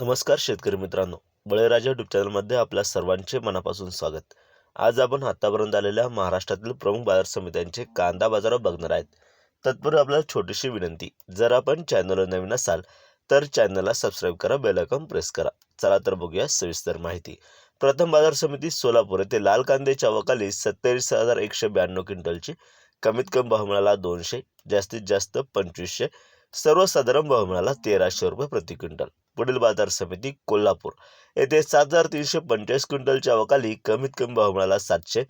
नमस्कार शेतकरी मित्रांनो. बळीराजा युट्यूब चॅनलमध्ये आपल्या सर्वांचे मनापासून स्वागत. आज आपण आतापर्यंत आलेल्या महाराष्ट्रातील प्रमुख बाजार समित्यांचे कांदा बाजार बघणार आहेत. तत्पूर्वी आपल्याला छोटीशी विनंती जर आपण चॅनलवर नवीन असाल तर चॅनलला सबस्क्राईब करा बेल प्रेस करा. चला तर बघूया सविस्तर माहिती. प्रथम बाजार समिती सोलापूर येथे लाल कांद्याच्या अवकाली सत्तेचाळीस हजार एकशे ब्याण्णव क्विंटलची कमीत कमी भाव मिळाला दोनशे जास्तीत जास्त पंचवीसशे सर्वसाधारण भाव मिळाला तेराशे रुपये प्रति क्विंटल. पुढील बाजार समिती कोल्हापूर. येथे सात हजार तीनशे पंचेचाळीस क्विंटलच्या अवकाली कमीत कमी भाव मिळाला सातशे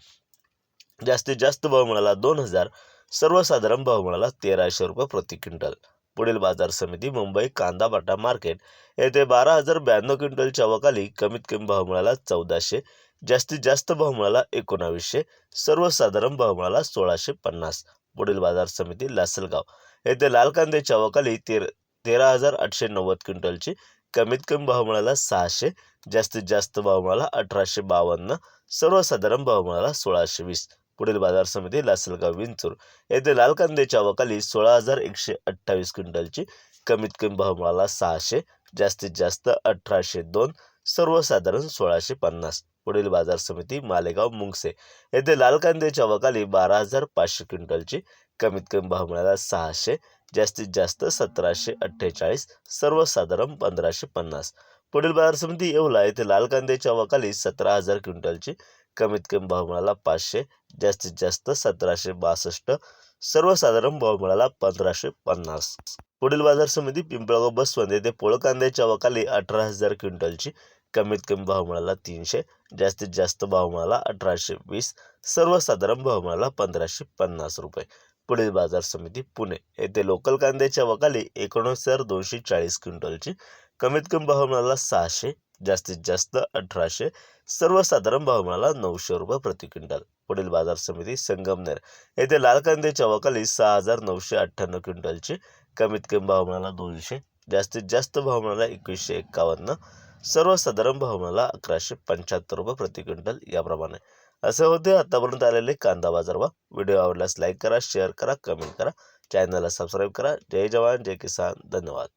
जास्तीत जास्त भाव मिळाला दोन हजार सर्वसाधारण भाव मिळाला तेराशे रुपये प्रति क्विंटल. पुढील बाजार समिती मुंबई कांदा बाटा मार्केट. येथे बारा हजार ब्याण्णव क्विंटलच्या अवकाली कमीत कमी भाव मिळाला चौदाशे जास्तीत जास्त भाव मिळाला एकोणावीसशे सर्वसाधारण भाव मिळाला सोळाशे पन्नास. पुढील बाजार समिती लासलगाव. येथे लाल कांद्याच्या अवकाली तेर तेरा हजार आठशे नव्वद क्विंटलची कमीत कमी भाव मिळाला सहाशे जास्तीत जास्त भाव मिळाला अठराशे बावन्न सर्वसाधारण भाव मिळाला सोळाशे वीस. पुढील बाजार समिती लासलगाव विंचूर. येथे लाल कांद्याच्या अवकाली सोळा हजार एकशे अठ्ठावीस क्विंटलची कमीत कमी भाव मिळाला सहाशे जास्तीत जास्त अठराशे दोन सर्वसाधारण सोळाशे पन्नास. पुढील बाजार समिती मालेगाव मुंगसे येथे लाल कांद्याच्या वकाली बारा हजार पाचशे क्विंटलची कमीत कमी भाव मिळाला सहाशे जास्तीत जास्त सतराशे अठ्ठेचाळीस सर्वसाधारण पंधराशे पन्नास. पुढील बाजार समिती येवला येथे लाल कांद्याच्या वकाली सतरा हजार क्विंटलची कमीत कमी भाव मिळाला पाचशे जास्तीत जास्त सतराशे बासष्ट सर्वसाधारण भाव मिळाला पंधराशे पन्नास. पुढील बाजार समिती पिंपळगाव बसवंत येथे पोळ कांद्याच्या वकाली अठरा हजार क्विंटलची कमीत कमी भाव मिळाला तीनशे जास्तीत जास्त भाव मिळाला अठराशे वीस सर्वसाधारण भाव मिळाला पंधराशे पन्नास रुपये. पुढील बाजार समिती पुणे. येथे लोकल कांद्याच्या वकाली एकोणीस हजार दोनशे चाळीस क्विंटलची कमीत कमी भाव मिळाला सहाशे जास्तीत जास्त अठराशे सर्वसाधारण भाव मिळाला नऊशे रुपये प्रति क्विंटल. पुढील बाजार समिती संगमनेर येथे लाल कांद्याच्या वकाली सहा हजार नऊशे अठ्ठ्याण्णव क्विंटलची कमीत कमी भाव मिळाला दोनशे जास्तीत जास्त भाव मिळाला एकवीसशे एक्कावन्न सर्वसाधारण भाव अकराशे पंच्याहत्तर रुपये प्रति क्विंटल याप्रमाणे. असे होते. आतापर्यंत आलेले कांदा बाजारभाव व्हिडिओ आवडल्यास लाईक करा शेअर करा कमेंट करा. चॅनलला सबस्क्राईब करा. जय जवान जय किसान. धन्यवाद.